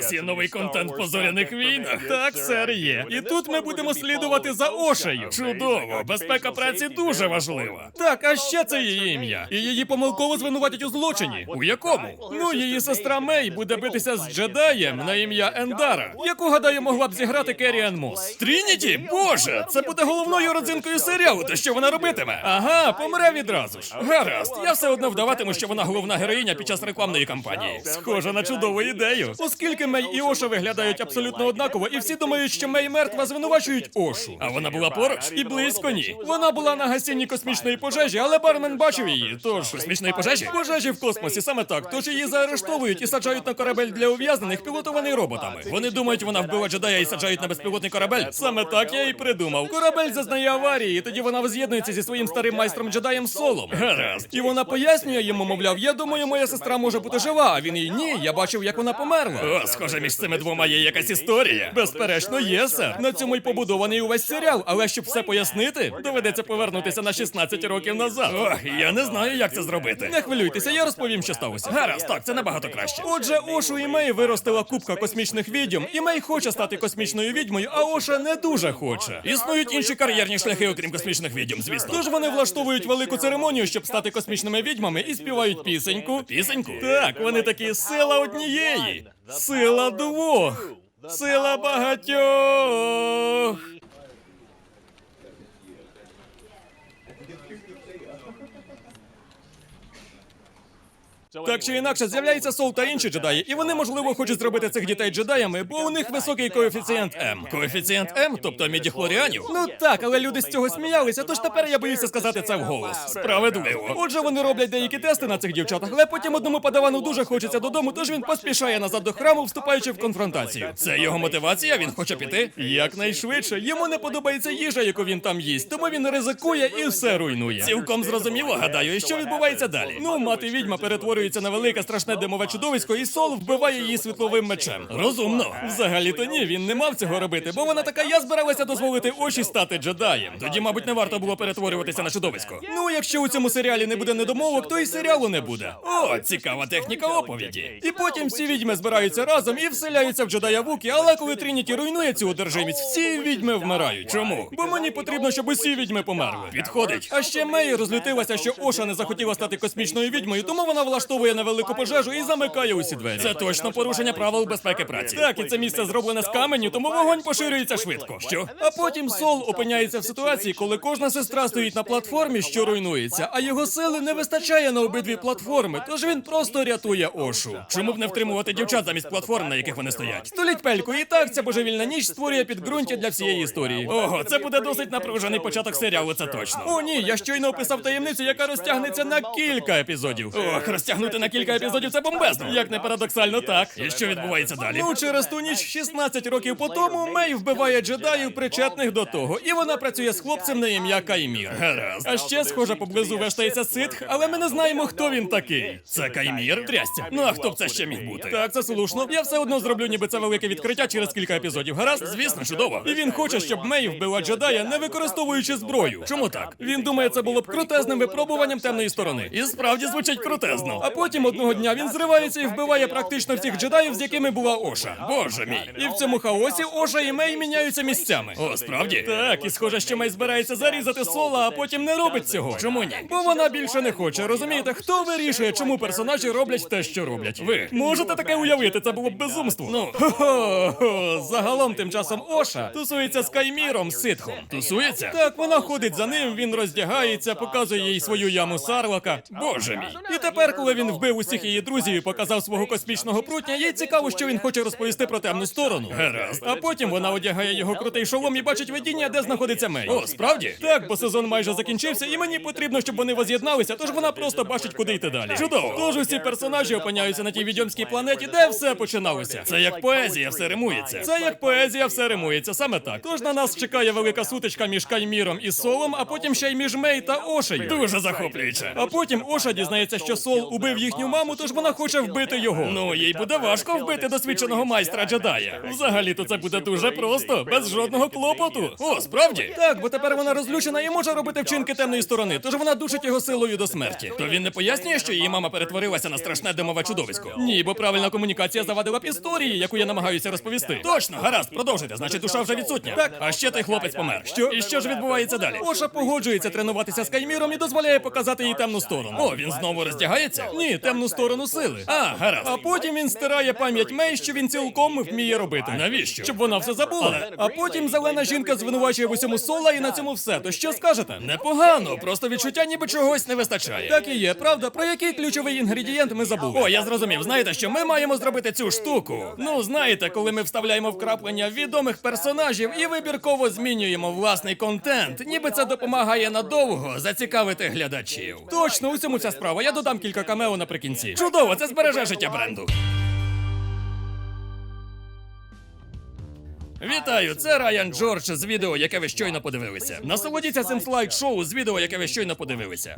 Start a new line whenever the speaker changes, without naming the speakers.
вас є новий контент по зоряних війнах? Так, сер, є. І тут ми будемо слідувати за Ошею. Чудово, безпека праці дуже важлива. Так, а ще це її ім'я. І її помилково звинуватять у злочині. У якому? Ну, її сестра Мей буде битися з джедаєм на ім'я Ендара, яку гадаю могла б зіграти Керріан Мос. Трініті? Боже, це буде головною родзинкою серіалу. Та що вона робитиме? Ага, помре відразу ж. Гаразд, я все одно вдаватиму, що вона головна героїня під час рекламної кампанії. Схоже на чудову ідею. Оскільки Мей і Оша виглядають абсолютно однаково, і всі думають, що Мей мертва, звинувачують Ошу. А вона була поруч і близько ні. Вона була на гасінні космічної пожежі, але бармен бачив її. Тож космічної пожежі? Пожежі в космосі, саме так. Тож її заарештовують і саджають на корабель для ув'язнених, пілотований роботами. Вони думають, вона вбила джедая і саджають на безпілотний корабель. Саме так я і придумав. Корабель зазнає аварії, і тоді вона воз'єднується зі своїм старим майстром джедаєм Солом. Гаразд. І вона пояснює йому, мовляв, я думаю, моя сестра може бути жива. А він їй ні, я бачив, як вона померла. О, схоже, між цими двома є якась історія. Безперечно, є, сер. На цьому й побудований увесь серіал, але щоб все пояснити, доведеться повернутися на 16 років назад. Ох, я не знаю, як це зробити. Не хвилюйтеся, я розповім, що сталося. Гаразд, так, це набагато краще. Отже, Ошу і Мей виростила купка космічних відьом, і Мей хоче стати космічною відьмою, а Оша не дуже хоче. Існують інші кар'єрні шляхи, окрім космічних відьом, звісно. Тож вони влаштовують велику церемонію, щоб стати космічними відьмами, і співають пісеньку. Пісеньку? Так, вони такі сила однієї, сила двох, сила багатьох. Так чи інакше, з'являється Сол та інші джедаї, і вони, можливо, хочуть зробити цих дітей джедаями, бо у них високий коефіцієнт М. Коефіцієнт М, тобто мідіхлоріанів? Ну так, але люди з цього сміялися, тож тепер я боюся сказати це вголос. Справедливо. Отже, вони роблять деякі тести на цих дівчатах, але потім одному падавану дуже хочеться додому, тож він поспішає назад до храму, вступаючи в конфронтацію. Це його мотивація, він хоче піти? Якнайшвидше. Йому не подобається їжа, яку він там їсть, тому він ризикує і все руйнує. Цілком зрозуміло, гадаю, і що відбувається далі. Ну, мати відьма перетворюється на велике страшне димове чудовисько, і Сол вбиває її світловим мечем. Розумно. Взагалі-то ні, він не мав цього робити, бо вона така, я збиралася дозволити очі стати джедаєм. Тоді, мабуть, не варто було перетворюватися на чудовисько. Ну, якщо у цьому серіалі не буде недомовок, то і серіалу не буде. О, цікава техніка оповіді. І потім всі відьми збираються разом і вселяються в джедая Вукі, але коли Трініті руйнує цю одержимість, всі відьми вмирають. Чому? Бо мені потрібно, щоб усі відьми померли. Підходить. А ще Мей розлютилася, що Оша не захотіла стати космічною відьмою, тому вона влаштовує невелику пожежу і замикає усі двері. Це точно порушення правил безпеки праці. Так, і це місце зроблене з каменю, тому вогонь поширюється швидко. Що? А потім Сол опиняється в ситуації, коли кожна сестра стоїть на платформі, що руйнується, а його сили не вистачає на обидві платформи, тож він просто рятує Ошу. Чому б не втримувати дівчат замість платформ, на яких вони стоять? Століть пельку, і так ця божевільна ніч створює підґрунтя для всієї історії. Ого, це буде досить напружений початок серіалу, це точно. О, ні, я щойно описав таємницю, яка розтягнеться на кілька епізодів. Ох, розтягнути на кілька епізодів це бомбезно. Як не парадоксально, так. І що відбувається далі? Ну, через ту ніч 16 років по тому Мей вбиває джедаїв, причетних до того, і вона працює з хлопцем на ім'я Каймір. Гаразд. А ще, схоже, поблизу вештається ситх, але ми не знаємо, хто він такий. Це Каймір? Трястя. Ну а хто б це ще міг бути? Так, це слушно. Я все одно зроблю, ніби це велике відкриття через кілька епізодів. Гаразд? Звісно, чудово. І він хоче, щоб Мей вбила джедая, не використовуючи зброю. Чому так? Він думає, це було б крутезним випробуванням темної сторони. І справді звучить крутезно. Потім одного дня він зривається і вбиває практично всіх джедаїв, з якими була Оша. Боже мій. І в цьому хаосі Оша і Мей міняються місцями. О, справді? Так, і схоже, що Мей збирається зарізати сола, а потім не робить цього. Чому ні? Бо вона більше не хоче. Розумієте, хто вирішує, чому персонажі роблять те, що роблять? Ви можете таке уявити? Це було б безумство. Ну загалом тим часом Оша тусується з Кайміром ситхом. Тусується? Так, вона ходить за ним, він роздягається, показує їй свою яму сарлака. Боже мій. І тепер, коли він вбив усіх її друзів і показав свого космічного прутня, їй цікаво, що він хоче розповісти про темну сторону. Гаразд. А потім вона одягає його крутий шолом і бачить видіння, де знаходиться Мей. О, справді? Так, бо сезон майже закінчився, і мені потрібно, щоб вони воз'єдналися, тож вона просто бачить, куди йти далі. Чудово. Тож усі персонажі опиняються на тій відьомській планеті, де все починалося. Це як поезія, все римується. Це як поезія, все римується, саме так. Тож на нас чекає велика сутичка між Кайміром і Солом, а потім ще й між Мей та Ошею. Дуже захоплююче. А потім Оша дізнається, що Сол убив вбив їхню маму, тож вона хоче вбити його. Ну, їй буде важко вбити досвідченого майстра джедая. Взагалі-то це буде дуже просто, без жодного клопоту. О, справді? Так, бо тепер вона розлючена і може робити вчинки темної сторони, тож вона душить його силою до смерті. То він не пояснює, що її мама перетворилася на страшне димове чудовисько. Ні, бо правильна комунікація завадила б історії, яку я намагаюся розповісти. Точно, гаразд, продовжуйте. Значить, душа вже відсутня. Так, а ще той хлопець помер. Що і що ж відбувається далі? Оша погоджується тренуватися з Кайміром і дозволяє показати їй темну сторону. О, він знову роздягається? Ні, темну сторону сили. А, гаразд. А потім він стирає пам'ять Мей, що він цілком вміє робити. Навіщо? Щоб вона все забула. А потім зелена жінка звинувачує в усьому сола, і на цьому все. То що скажете? Непогано, просто відчуття, ніби чогось не вистачає. Так і є, правда. Про який ключовий інгредієнт ми забули? О, я зрозумів. Знаєте, що ми маємо зробити цю штуку. Ну, знаєте, коли ми вставляємо вкраплення відомих персонажів і вибірково змінюємо власний контент, ніби це допомагає надовго зацікавити глядачів. Точно, у цьому ця справа. Я додам кілька камео наприкінці. Чудово, це збереже життя бренду. Вітаю, це Райан Джордж з відео, яке ви щойно подивилися. Насолодіться цим слайд-шоу з відео, яке ви щойно подивилися.